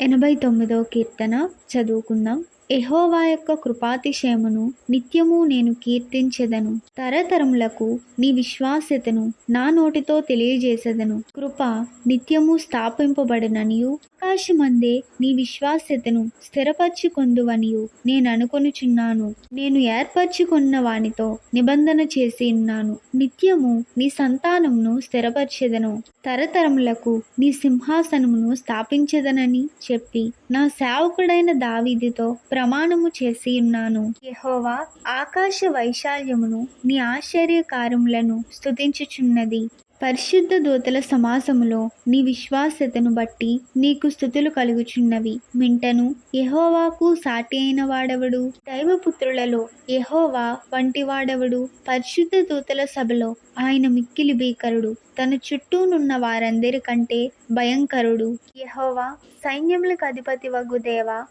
ఎనభై తొమ్మిదో కీర్తన చదువుకుందాం. ఎహోవా యొక్క కృపాతిశయమును నిత్యము నేను కీర్తించెదను. తరతరములకు నీ విశ్వాస్యతను నా నోటితో తెలియజేసేదను. కృప నిత్యము స్థాపింపబడిననియు. ఆకాశమందే నీ విశ్వాస్యతను స్థిరపరచుకొందువనియు. నేను అనుకొనుచున్నాను నేను ఏర్పరచుకున్న వానితో నిబంధన చేసి ఉన్నాను. నిత్యము నీ సంతానమును స్థిరపరచెదను. తరతరములకు నీ సింహాసనమును స్థాపించదనని చెప్పి నా సేవకుడైన దావీదితో ప్రమాణము చేసి ఉన్నాను. యహోవా ఆకాశ వైశాల్యమును నీ ఆశ్చర్య కార్యములను స్తుతించుచున్నది. పరిశుద్ధ దూతల సమాసములో నీ విశ్వాసతను బట్టి నీకు స్థుతులు కలుగుచున్నవి. మింటను యహోవాకు సాటి అయిన వాడెవడు? దైవపుత్రులలో యహోవా వంటి వాడెవడు పరిశుద్ధ దూతల సభలో ఆయన మిక్కిలి భీకరుడు. తన చుట్టూనున్న వారందరికంటే భయంకరుడు. యహోవా సైన్యములకు అధిపతి వగు దేవా?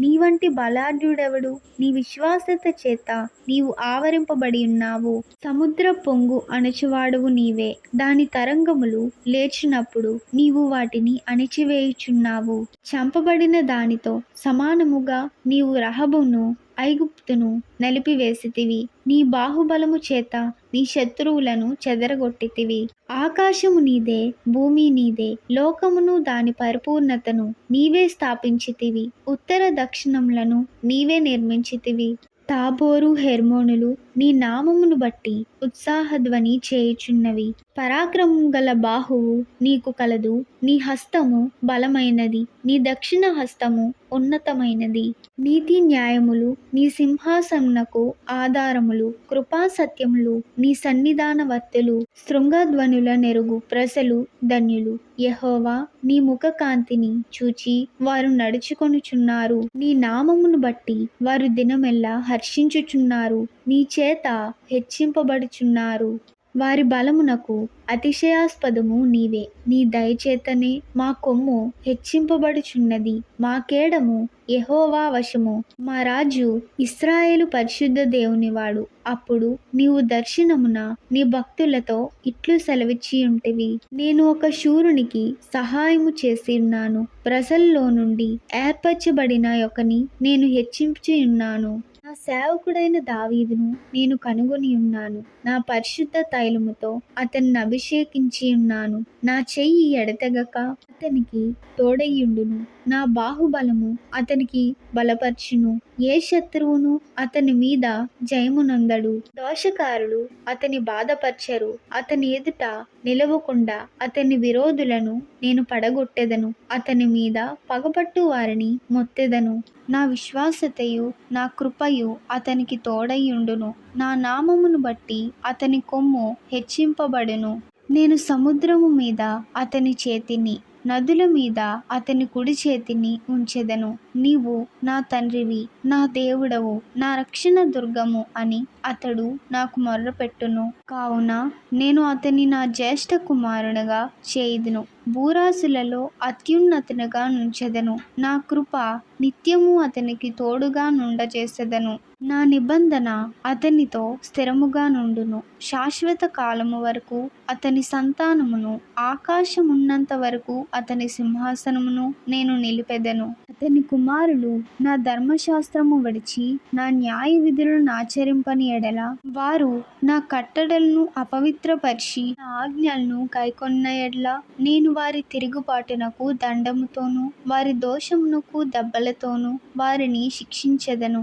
నీ వంటి బలాఢ్యుడెవడు? నీ విశ్వాసత చేత నీవు ఆవరింపబడి ఉన్నావు. సముద్ర పొంగు అణచువాడువు నీ దాని తరంగములు లేచినప్పుడు నీవు వాటిని అణిచివేయుచున్నావు. చంపబడిన దానితో సమానముగా నీవు రహబును ఐగుప్తును నలిపివేసితివి. నీ బాహుబలము చేత నీ శత్రువులను చెదరగొట్టితివి. ఆకాశము నీదే భూమి నీదే లోకమును దాని పరిపూర్ణతను నీవే స్థాపించితివి. ఉత్తర దక్షిణములను నీవే నిర్మించితివి. తాబోరు హెర్మోనులు నీ నామమును బట్టి ఉత్సాహధ్వని చేయుచున్నవి. పరాక్రమం గల బాహువు నీకు కలదు. నీ హస్తము బలమైనది. నీ దక్షిణ హస్తము ఉన్నతమైనది. నీతి న్యాయములు నీ సింహాసనకు ఆధారములు. కృపా సత్యములు నీ సన్నిధాన వర్తులు శృంగధ్వనుల నెరుగు ప్రజలు ధన్యులు. యెహోవా నీ ముఖకాంతిని చూచి వారు నడుచుకొనుచున్నారు. నీ నామమును బట్టి వారు దినమెల్లా హర్షించుచున్నారు. నీ చేత హెచ్చింపబడుచున్నారు. వారి బలమునకు అతిశయాస్పదము నీవే. నీ దయచేతనే మా కొమ్ము హెచ్చింపబడుచున్నది. మా కేడము యహోవా వశము. మా రాజు ఇస్రాయేలు పరిశుద్ధ దేవునివాడు అప్పుడు నీవు దర్శనమున నీ భక్తులతో ఇట్లు సెలవిచ్చి ఉంటివి. నేను ఒక శూరునికి సహాయము చేసిన్నాను ప్రజల్లో నుండి ఏర్పరచబడిన యొక్కని నేను హెచ్చించి ఉన్నాను. సేవకుడైన దావీదును నేను కనుగొని ఉన్నాను. నా పరిశుద్ధ తైలముతో అతన్ని అభిషేకించి ఉన్నాను. నా చెయ్యి ఎడతెగక అతనికి తోడయ్యుండును. నా బాహుబలము అతనికి బలపర్చును. ఏ శత్రువును అతని మీద జయమునందడు. దోషకారులు అతని బాధపరచరు. అతని ఎదుట నిలవకుండా అతని విరోధులను నేను పడగొట్టెదను. అతని మీద పగపట్టు వారిని మొత్తెదను. నా విశ్వాసతయు నా కృపయు అతనికి తోడయ్యుండును. నా నామమును బట్టి అతని కొమ్ము హెచ్చింపబడును. నేను సముద్రము మీద అతని చేతిని నదుల మీద అతని కుడి చేతిని ఉంచెదను. నీవు నా తండ్రివి నా దేవుడవు నా రక్షణ దుర్గము అని అతడు నాకు మొర్రపెట్టును. కావున నేను అతని నా జ్యేష్ఠ కుమారునిగా చేయుదును. భూరాశులలో అత్యున్నతునిగా నుంచెదను. నా కృప నిత్యము అతనికి తోడుగా నుండచేసెదను నా నిబంధన అతనితో స్థిరముగా నుండును. శాశ్వత కాలము వరకు అతని సంతానమును ఆకాశమున్నంత వరకు అతని సింహాసనమును నేను నిలిపెదను. అతని కుమారులు నా ధర్మశాస్త్రము విడిచి నా న్యాయ విధులను ఆచరింపని ఎడల వారు నా కట్టడలను అపవిత్రపరిచి నా ఆజ్ఞలను కైకొన్న ఎడల నేను వారి తిరుగుబాటునకు దండముతోనూ వారి దోషమునకు దెబ్బలతోనూ వారిని శిక్షించెదను.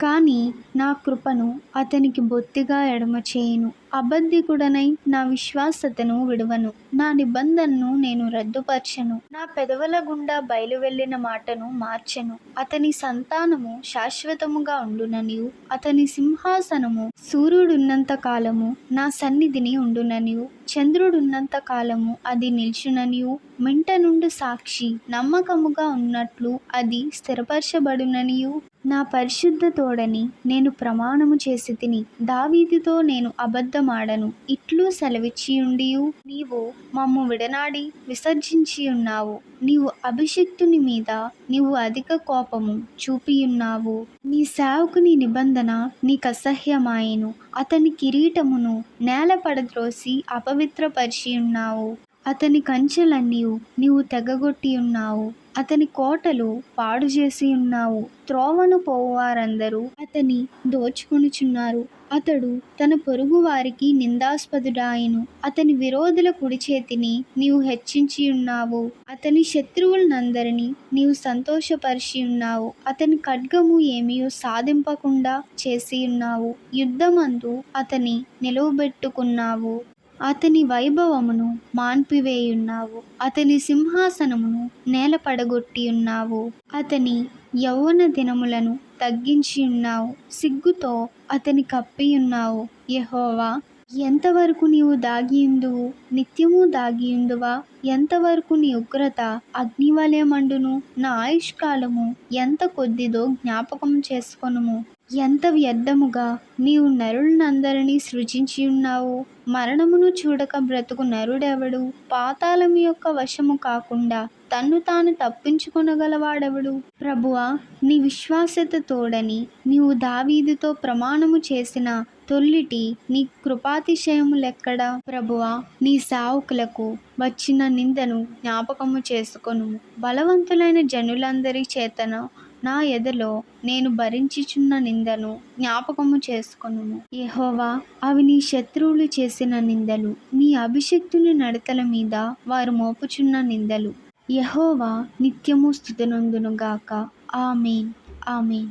కానీ నా కృపను అతనికి బొత్తిగా ఎడమ చేయను అబద్ధికుడనై నా విశ్వాసతను విడువను. నా నిబంధనను నేను రద్దుపరచను. నా పెదవుల గుండా బయలు వెళ్ళిన మాటను మార్చెను. అతని సంతానము శాశ్వతముగా ఉండుననియు. అతని సింహాసనము సూర్యుడున్నంత కాలము నా సన్నిధిని ఉండుననియు. చంద్రుడున్నంత కాలము అది నిల్చుననియు. మింట నుండి సాక్షి నమ్మకముగా ఉన్నట్లు అది స్థిరపరచబడుననియు. నా పరిశుద్ధ తోడని నేను ప్రమాణము చేసి తిని దావీదితో నేను అబద్ధ అబద్ధమాడను. ఇట్లు సెలవిచ్చియుండియు? నీవు మమ్ము విడనాడి విసర్జించి ఉన్నావు నీవు అభిషిక్తుని మీద నీవు అధిక కోపము చూపియున్నావు. నీ సేవకుని నిబంధన నీకు అసహ్యమాయను అతని కిరీటమును నేల పడద్రోసి అపవిత్రపరిచి ఉన్నావు అతని కంచెలన్నీ నీవు తెగగొట్టి ఉన్నావు అతని కోటలు పాడు చేసి ఉన్నావు. త్రోవను పోవారందరూ అతని దోచుకొనుచున్నారు. అతడు తన పొరుగు వారికి నిందాస్పదుడాయను. అతని విరోధుల కుడి చేతిని నీవు హెచ్చించి ఉన్నావు అతని శత్రువులనందరినీ నీవు సంతోషపరిచి ఉన్నావు అతని ఖడ్గము ఏమీ సాధింపకుండా చేసి ఉన్నావు యుద్ధమందు అతని నిలువబెట్టుకున్నావు. అతని వైభవమును మాన్పివేయున్నావు. అతని సింహాసనమును నేలపడగొట్టియున్నావు. ఉన్నావు అతని యౌవన దినములను తగ్గించి ఉన్నావు సిగ్గుతో అతని కప్పియున్నావు. యహోవా యెహోవా ఎంతవరకు నీవు దాగియుందువు? నిత్యము దాగియుందువా ఎంతవరకు నీ ఉగ్రత అగ్నివలే మండును నా ఆయుష్కాలము ఎంత కొద్దిదో జ్ఞాపకం చేసుకొనుము. ఎంత వ్యర్థముగా నీవు నరులనందరినీ సృజించి ఉన్నావు. మరణమును చూడక బ్రతుకు నరుడెవడు? పాతాళం యొక్క వశము కాకుండా తన్ను తాను తప్పించుకొనగలవాడెవడు? ప్రభువా నీ విశ్వాసత తోడని నీవు దావీదుతో ప్రమాణము చేసిన తొల్లిటి నీ కృపాతిశయములెక్కడా ప్రభువా నీ సావుకులకు వచ్చిన నిందను జ్ఞాపకము చేసుకొను బలవంతులైన జనులందరి చేతన నా ఎదలో నేను భరించుచున్న నిందను జ్ఞాపకము చేసుకొనుము. యహోవా అవి నీ శత్రువులు చేసిన నిందలు నీ అభిషక్తుని నడతల మీద వారు మోపుచున్న నిందలు. యహోవా నిత్యము స్థుతనందునుగాక ఆమెన్. ఆమెన్.